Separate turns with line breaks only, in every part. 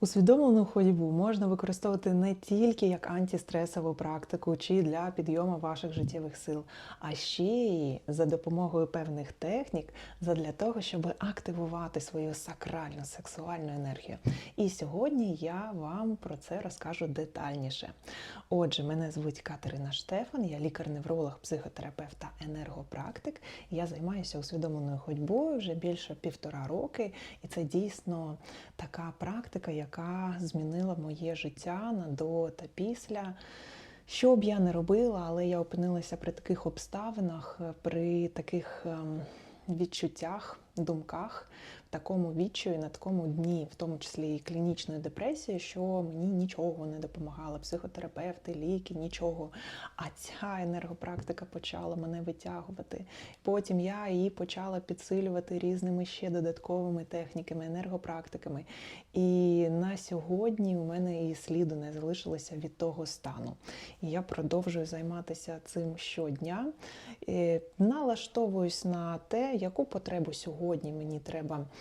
Усвідомлену ходьбу можна використовувати не тільки як антистресову практику чи для підйому ваших життєвих сил, а ще й за допомогою певних технік задля того, щоб активувати свою сакральну сексуальну енергію. І сьогодні я вам про це розкажу детальніше. Отже, мене звуть Катерина Штефан, я лікар-невролог, психотерапевт та енергопрактик. Я займаюся усвідомленою ходьбою вже більше півтора роки, і це дійсно така практика, яка змінила моє життя на до та після. Що б я не робила, але я опинилася при таких обставинах, при таких ем, відчуттях, думках, такому відчаю, на такому дні, в тому числі і клінічної депресії, що мені нічого не допомагало. Психотерапевти, ліки, нічого. А ця енергопрактика почала мене витягувати. Потім я її почала підсилювати різними ще додатковими техніками, енергопрактиками. І на сьогодні у мене і сліду не залишилося від того стану. І я продовжую займатися цим щодня. І налаштовуюсь на те, яку потребу сьогодні мені треба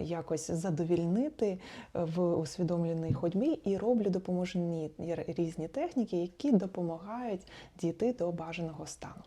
якось задовільнити в усвідомленій ходьбі і роблю допоможні різні техніки, які допомагають дійти до бажаного стану.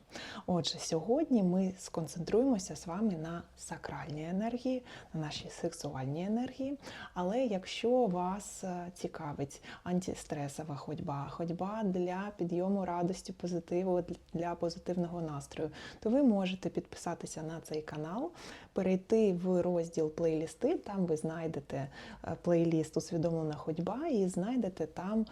Отже, сьогодні ми сконцентруємося з вами на сакральній енергії, на нашій сексуальній енергії. Але якщо вас е, цікавить антистресова ходьба, ходьба для підйому радості, позитиву, для позитивного настрою, то ви можете підписатися на цей канал, перейти в розділ плейлісти. Там ви знайдете е, плейліст Усвідомлена ходьба і знайдете там.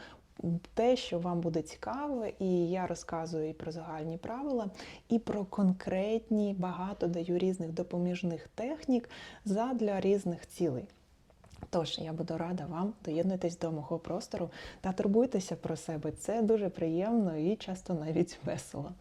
Те, що вам буде цікаво, і я розказую і про загальні правила, і про конкретні, багато даю різних допоміжних технік задля різних цілей. Тож я буду рада вам доєднатись до мого простору та турбуйтеся про себе. Це дуже приємно і часто навіть весело.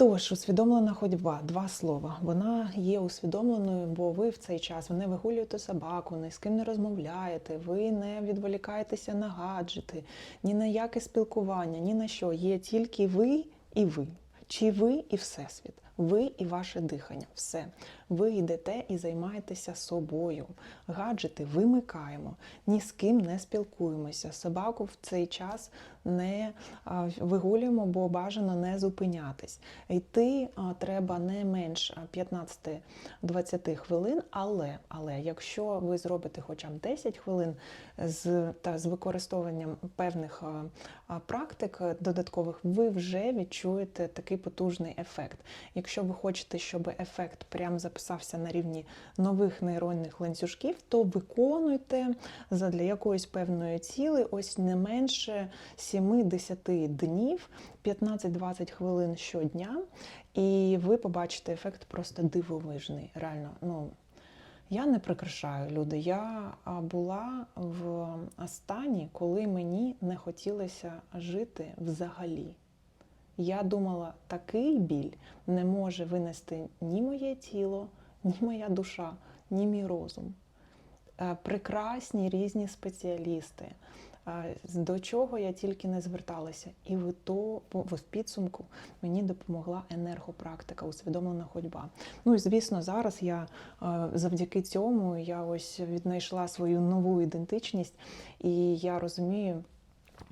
Тож, усвідомлена ходьба, два слова. Вона є усвідомленою, бо ви в цей час не вигулюєте собаку, ні з ким не розмовляєте, ви не відволікаєтеся на гаджети, ні на яке спілкування, ні на що. Є тільки ви і ви. Чи ви і Всесвіт, ви і ваше дихання. Все. Ви йдете і займаєтеся собою. Гаджети вимикаємо, ні з ким не спілкуємося. Собаку в цей час не вигулюємо, бо бажано не зупинятись. Йти треба не менш 15-20 хвилин, але але якщо ви зробите хоча б 10 хвилин з та з використовуванням певних практик додаткових, ви вже відчуєте такий потужний ефект. Якщо ви хочете, щоб ефект прям записався на рівні нових нейронних ланцюжків, то виконуйте задля якоїсь певної ціли ось не менше 7-10 днів, 15-20 хвилин щодня, і ви побачите ефект просто дивовижний. Реально, ну. Я не прикрашаю люди. Я була в стані, коли мені не хотілося жити взагалі. Я думала, такий біль не може винести ні моє тіло, ні моя душа, ні мій розум. Е, прекрасні різні спеціалісти, е, до чого я тільки не зверталася. І в то в підсумку мені допомогла енергопрактика, усвідомлена ходьба. Ну і звісно, зараз я е, завдяки цьому я ось віднайшла свою нову ідентичність, і я розумію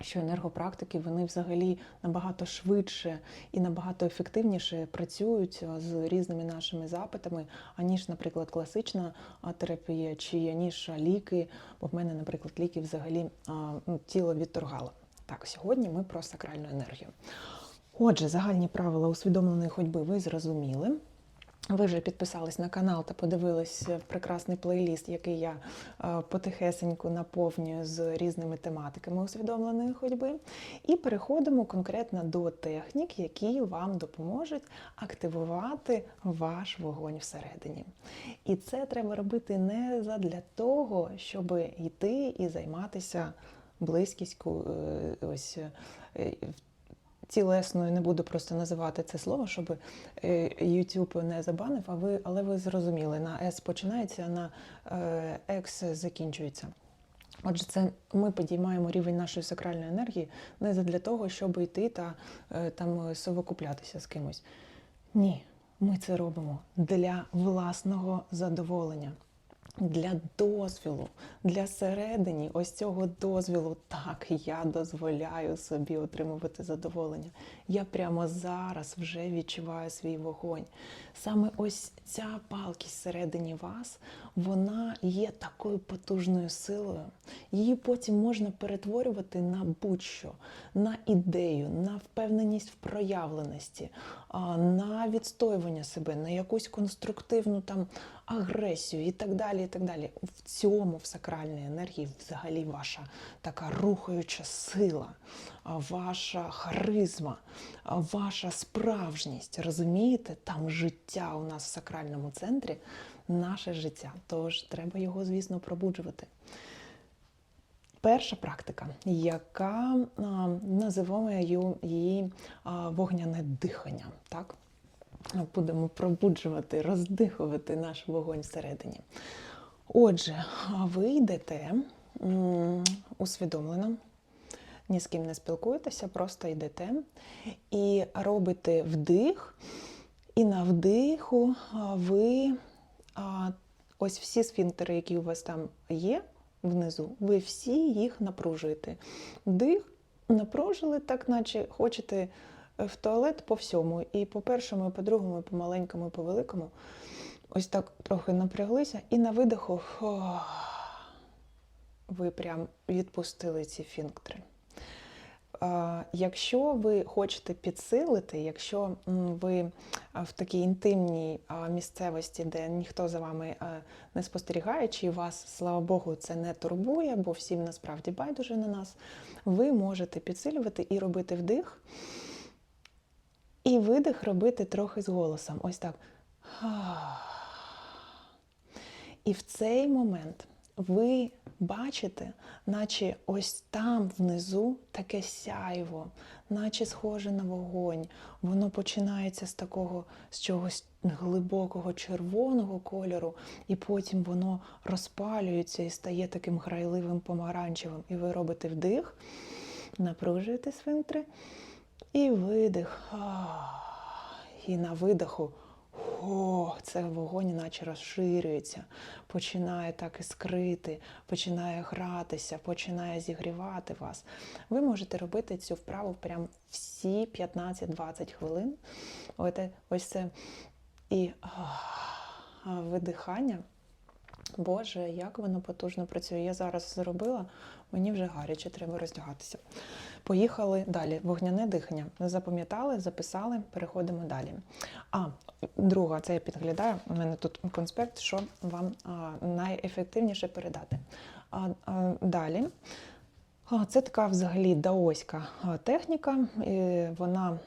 що енергопрактики вони взагалі набагато швидше і набагато ефективніше працюють з різними нашими запитами, аніж, наприклад, класична терапія, чи аніж ліки. Бо в мене, наприклад, ліки взагалі ну, тіло відторгало. Так, сьогодні ми про сакральну енергію. Отже, загальні правила усвідомленої ходьби ви зрозуміли. Ви вже підписались на канал та подивились прекрасний плейліст, який я е, потихесеньку наповнюю з різними тематиками усвідомленої ходьби. І переходимо конкретно до технік, які вам допоможуть активувати ваш вогонь всередині. І це треба робити не для того, щоб йти і займатися близькістю е, ось е, тілесною, не буду просто називати це слово, щоб е, YouTube не забанив, а ви, але ви зрозуміли, на S починається, на X е, закінчується. Отже, це ми підіймаємо рівень нашої сакральної енергії не для того, щоб йти та е, там совокуплятися з кимось. Ні, ми це робимо для власного задоволення. Для дозвілу, для середині ось цього дозвілу, так, я дозволяю собі отримувати задоволення. Я прямо зараз вже відчуваю свій вогонь. Саме ось ця палкість всередині вас, вона є такою потужною силою. Її потім можна перетворювати на будь-що, на ідею, на впевненість в проявленості, на відстоювання себе, на якусь конструктивну там агресію і так далі. і так далі. В цьому, в сакральній енергії, взагалі ваша така рухаюча сила, ваша харизма, ваша справжність. Розумієте? Там життя у нас в сакральному центрі, наше життя. Тож треба його, звісно, пробуджувати. Перша практика, яка а, називаємо її- вогняне дихання. Так? Будемо пробуджувати, роздихувати наш вогонь всередині. Отже, ви йдете усвідомлено, ні з ким не спілкуєтеся, просто йдете і робите вдих, і на вдиху ви ось всі сфінктери, які у вас там є внизу, ви всі їх напружуєте. Вдих, напружили, так наче хочете в туалет по всьому. І по першому, і по другому, і по маленькому, і по великому. Ось так трохи напряглися, і на видиху фу, ви прям відпустили ці фінктри. Якщо ви хочете підсилити, якщо ви в такій інтимній місцевості, де ніхто за вами не спостерігає, чи вас, слава Богу, це не турбує, бо всім насправді байдуже на нас, ви можете підсилювати і робити вдих, і видих робити трохи з голосом. Ось так. І в цей момент ви бачите, наче ось там внизу таке сяйво, наче схоже на вогонь. Воно починається з такого з чогось глибокого червоного кольору, і потім воно розпалюється і стає таким грайливим помаранчевим. І ви робите вдих, напружуєте сфінктри, і видих. І на видиху. О, це вогонь наче розширюється, починає так іскрити, починає гратися, починає зігрівати вас. Ви можете робити цю вправу прям всі 15-20 хвилин. Ось, це і видихання. Боже, як воно потужно працює. Я зараз зробила, мені вже гаряче, треба роздягатися. Поїхали далі. Вогняне дихання. Запам'ятали, записали, переходимо далі. А, друга, це я підглядаю. У мене тут конспект, що вам найефективніше передати. А, а, далі. Це така взагалі даоська техніка. Вона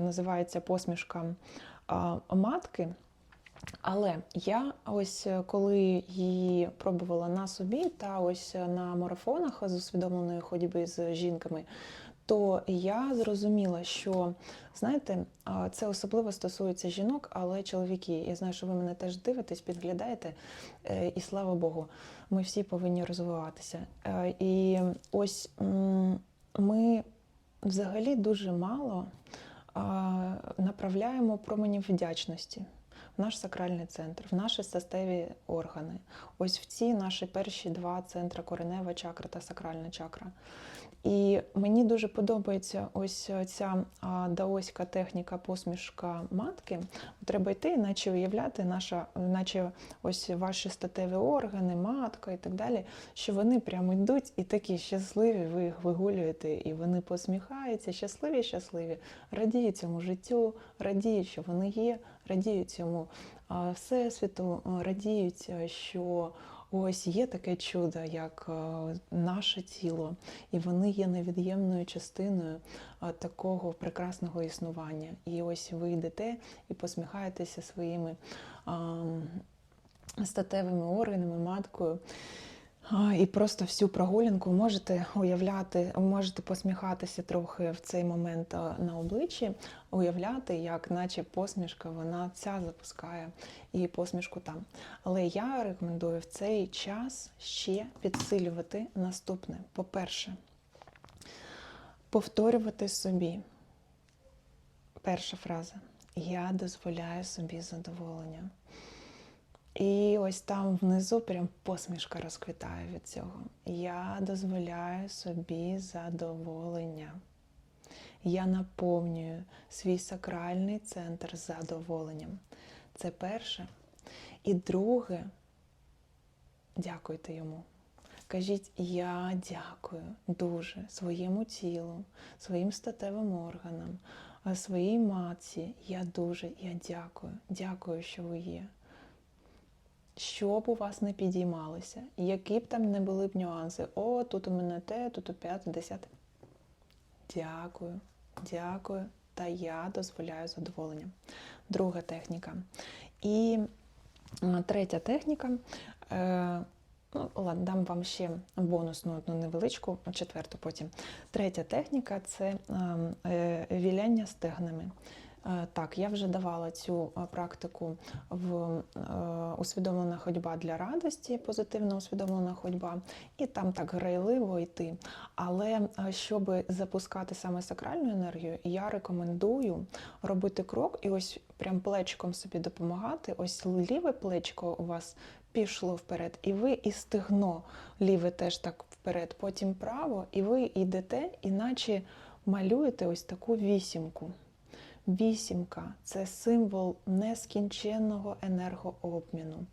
називається посмішка матки. Але я ось е, коли її пробувала на собі, та ось на марафонах з усвідомленої ходьби з жінками, то я зрозуміла, що знаєте, це особливо стосується жінок, але чоловіки. Я знаю, що ви мене теж дивитесь, підглядаєте, е, і слава Богу, ми всі повинні розвиватися. Е, І ось ми взагалі дуже мало направляємо променів вдячності наш сакральний центр, в наші статеві органи. Ось в ці наші перші два центри коренева чакра та сакральна чакра. І мені дуже подобається ось ця даоська техніка посмішка матки. Треба йти, наче уявляти, наша, наче ось ваші статеві органи, матка і так далі, що вони прямо йдуть і такі щасливі, ви їх вигулюєте, і вони посміхаються, щасливі, щасливі, радіють цьому життю, радіють, що вони є, радіють цьому всесвіту, радіють, що ось є таке чудо, як наше тіло, і вони є невід'ємною частиною такого прекрасного існування. І ось ви йдете і посміхаєтеся своїми статевими органами, маткою. І просто всю прогулянку можете уявляти, можете посміхатися трохи в цей момент на обличчі, уявляти, як наче посмішка вона ця запускає і посмішку там. Але я рекомендую в цей час ще підсилювати наступне. По-перше, повторювати собі. Перша фраза. Я дозволяю собі задоволення. І ось там внизу прям посмішка розквітає від цього. Я дозволяю собі задоволення. Я наповнюю свій сакральний центр задоволенням. Це перше. І друге, дякуйте йому. Кажіть, я дякую дуже своєму тілу, своїм статевим органам, своїй матці. Я дуже я дякую. Дякую, що ви є. Що б у вас не підіймалося, які б там не були б нюанси. О, тут у мене те, тут у п'яте, десяте. Дякую, дякую. Та я дозволяю задоволення. Друга техніка. І третя техніка. Е, ну, ладно, дам вам ще бонусну одну невеличку, четверту потім. Третя техніка це ем, е, віляння стегнами. Е, Так, я вже давала цю е, практику в е, усвідомлена ходьба для радості, позитивна усвідомлена ходьба, і там так грайливо йти. Але щоб запускати саме сакральну енергію, я рекомендую робити крок і ось прям плечиком собі допомагати. Ось ліве плечко у вас пішло вперед, і ви і стегно ліве теж так вперед, потім право, і ви йдете, іначе малюєте ось таку вісімку. Вісімка це символ нескінченного енергообміну.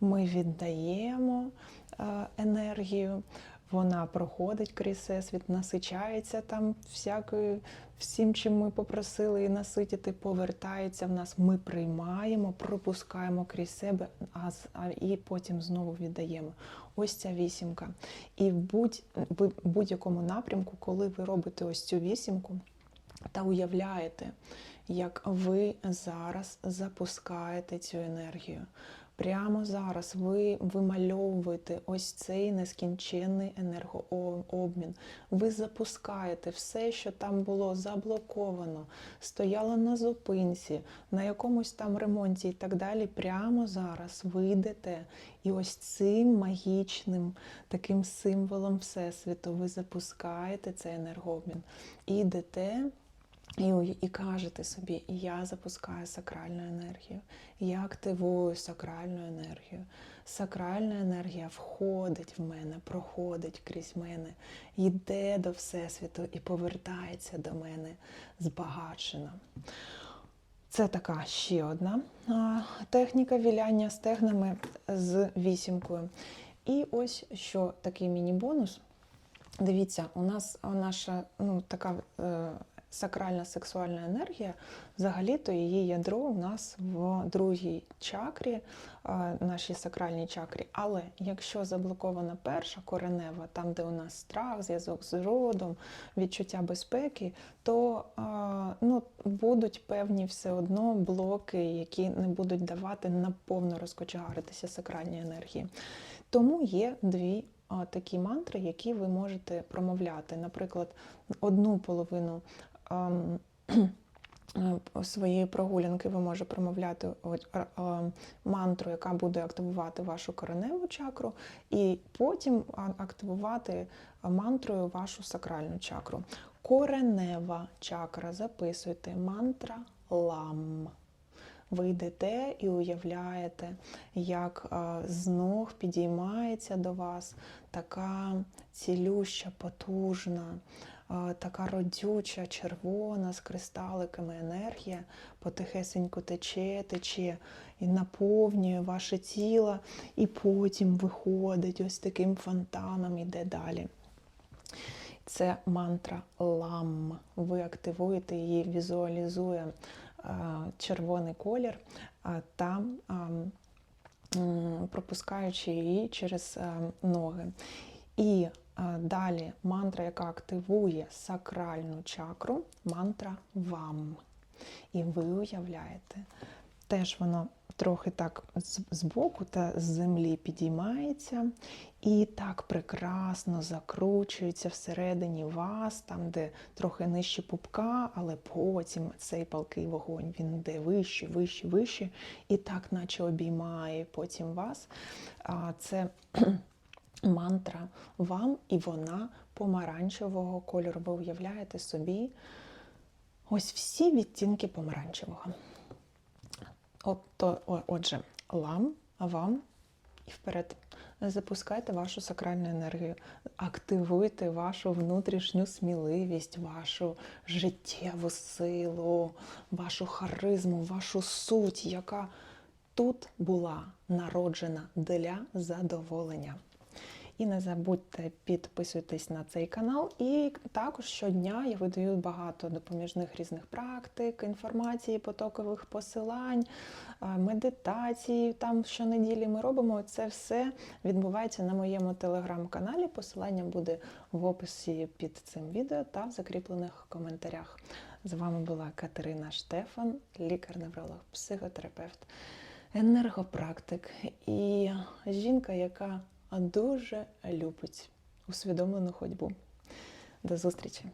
Ми віддаємо е, енергію, вона проходить крізь всесвіт, насичається там всякою, всім, чим ми попросили і наситити, повертається в нас. Ми приймаємо, пропускаємо крізь себе, а, і потім знову віддаємо. Ось ця вісімка. І в будь- будь-якому напрямку, коли ви робите ось цю вісімку, та уявляєте, як ви зараз запускаєте цю енергію. Прямо зараз ви вимальовуєте ось цей нескінченний енергообмін. Ви запускаєте все, що там було заблоковано, стояло на зупинці, на якомусь там ремонті і так далі. Прямо зараз ви йдете і ось цим магічним таким символом Всесвіту ви запускаєте цей енергообмін. І йдете і, і кажете собі, я запускаю сакральну енергію, я активую сакральну енергію. Сакральна енергія входить в мене, проходить крізь мене, йде до Всесвіту і повертається до мене збагачена. Це така ще одна техніка віляння стегнами з вісімкою. І ось що такий міні-бонус. Дивіться, у нас наша ну, така е, сакральна сексуальна енергія, взагалі-то її ядро у нас в другій чакрі, е, нашій сакральній чакрі. Але якщо заблокована перша коренева, там, де у нас страх, зв'язок з родом, відчуття безпеки, то е, ну, будуть певні все одно блоки, які не будуть давати наповно розкочегаритися сакральній енергії. Тому є дві такі мантри, які ви можете промовляти. Наприклад, одну половину е, своєї прогулянки ви можете промовляти мантру, яка буде активувати вашу кореневу чакру, і потім активувати мантрою вашу сакральну чакру. Коренева чакра, записуйте мантра лам. Ви йдете і уявляєте, як з ног підіймається до вас така цілюща, потужна, така родюча, червона з кристаликами енергія, потихесенько тече, тече і наповнює ваше тіло, і потім виходить ось таким фонтаном, іде далі. Це мантра лам. Ви активуєте її, візуалізує червоний колір та пропускаючи її через ноги. І далі мантра, яка активує сакральну чакру, мантра вам. І ви уявляєте, теж воно трохи так з- збоку та з землі підіймається і так прекрасно закручується всередині вас, там, де трохи нижче пупка, але потім цей палкий вогонь він йде вище, вище, вище, і так, наче обіймає потім вас. Це мантра вам, і вона помаранчевого кольору. Ви уявляєте собі ось всі відтінки помаранчевого. От, то, отже, лам вам і вперед. Запускайте вашу сакральну енергію, активуйте вашу внутрішню сміливість, вашу життєву силу, вашу харизму, вашу суть, яка тут була народжена для задоволення. І не забудьте підписуйтесь на цей канал. І також щодня я видаю багато допоміжних різних практик, інформації, потокових посилань, а, медитації. Там щонеділі ми робимо. Це все відбувається на моєму телеграм-каналі. Посилання буде в описі під цим відео та в закріплених коментарях. З вами була Катерина Штефан, лікар-невролог, психотерапевт, енергопрактик і жінка, яка дуже любить усвідомлену ходьбу. До зустрічі!